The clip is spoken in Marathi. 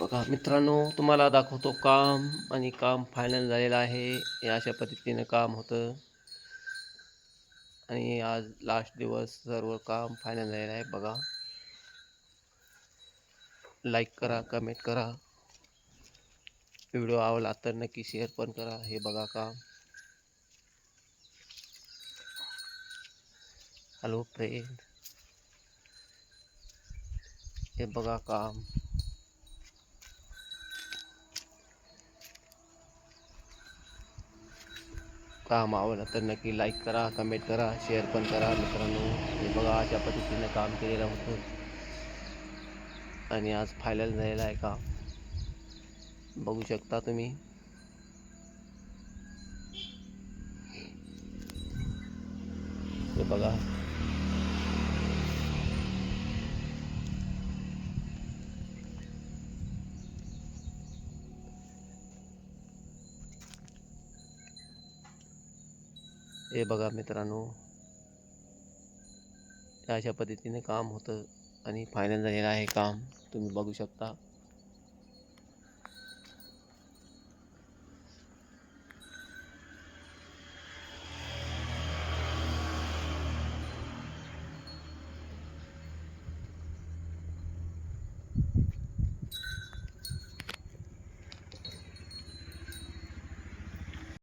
बघा मित्रांनो तुम्हाला दाखवतो काम आणि काम फायनल झालेलं आहे. हे अशा पद्धतीनं काम होतं. आणि आज लास्ट दिवस सर्व काम फायनल झालेलं आहे. बघा. लाईक करा कमेंट करा. व्हिडिओ आवडला तर नक्की शेअर पण करा. हे बघा काम. हॅलो फ्रेंड हे बघा काम. काम आवडलं तर नक्की लाईक करा कमेंट करा शेअर पण करा मित्रांनो. हे बघा अशा पद्धतीने काम केलेलं होतं. आणि आज फायनल झालेलं आहे का बघू शकता तुम्ही. हे बघा. हे बघा मित्रांनो. अशा पद्धतीने काम होतं आणि फायनल झालेलं आहे काम. तुम्ही बघू शकता.